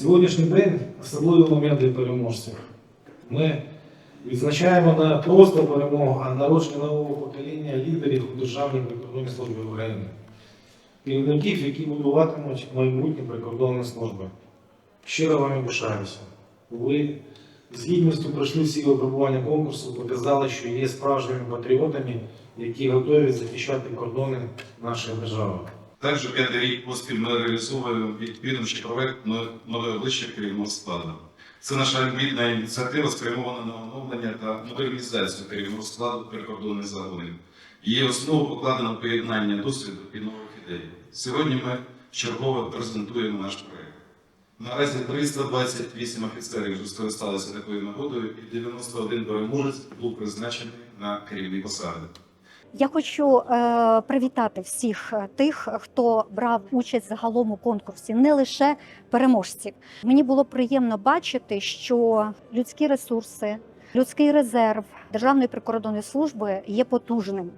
Сьогоднішній день особливий момент для переможців. Ми відзначаємо не просто перемогу, а народження нового покоління лідерів у Державній прикордонній службі України. Керівників, які будуватимуть майбутнє прикордонної служби. Щиро вами пишаюся. Ви з гідністю пройшли всі випробування конкурсу, показали, що є справжніми патріотами, які готові захищати кордони нашої держави. Також п'ятий рік поспіль ми реалізовуємо відповідний проект нове обличчя керівного складу. Це наша амбітна ініціатива спрямована на оновлення та модернізацію керівного складу прикордонних загонів. Її основу покладено поєднання досвіду і нових ідей. Сьогодні ми чергово презентуємо наш проект. Наразі 328 офіцерів вже скористалися такою нагодою, і 91 переможець був призначений на керівні посади. Я хочу е, привітати всіх тих, хто брав участь загалом у конкурсі, не лише переможців. Мені було приємно бачити, що людські ресурси, людський резерв Державної прикордонної служби є потужним.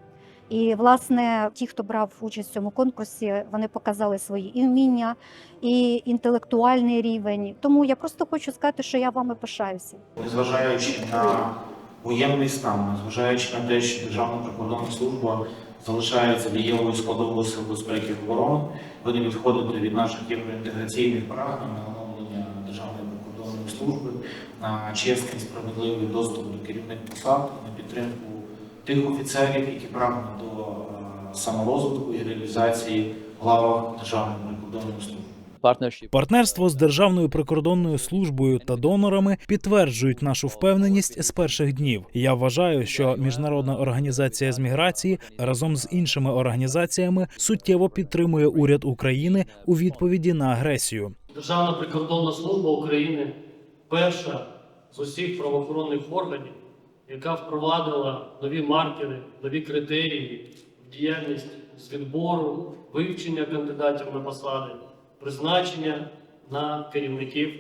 І, власне, ті, хто брав участь в цьому конкурсі, вони показали свої і вміння, і інтелектуальний рівень. Тому я просто хочу сказати, що я вами пишаюся. незважаючи на воєнний стан, незважаючи на те, що Державна прикордонна служба залишається дієвою складовою сил безпеки оборони, вони відходити від наших євроінтеграційних прагнень на оновлення Державної прикордонної служби, на чесний справедливий доступ до керівних посад, на підтримку тих офіцерів, які прагнуть до е, саморозвитку і реалізації в Державної прикордонної служби. Партнерство з Державною прикордонною службою та донорами підтверджують нашу впевненість з перших днів. Я вважаю, що міжнародна організація з міграції разом з іншими організаціями суттєво підтримує уряд України у відповіді на агресію. Державна прикордонна служба України перша з усіх правоохоронних органів, яка впровадила нові маркери, нові критерії в діяльність з відбору, вивчення кандидатів на посади, призначення на керівників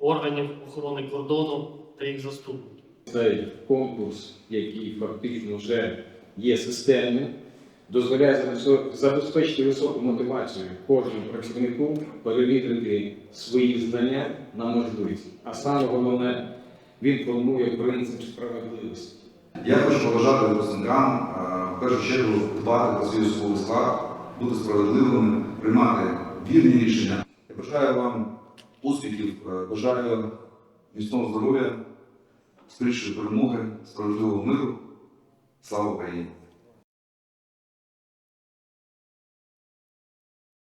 органів охорони кордону та їх заступників. Цей конкурс, який фактично вже є системним, дозволяє забезпечити високу мотивацію кожному працівнику перевірити свої знання на можливість. А саме головне, він формує принцип справедливості. Я хочу побажати випускникам е, в першу чергу дбати про свій особовий склад, бути справедливими, приймати вірні рішення. Я бажаю вам успіхів, е, бажаю міцного здоров'я, скорішої перемоги, справедливого миру. Слава Україні!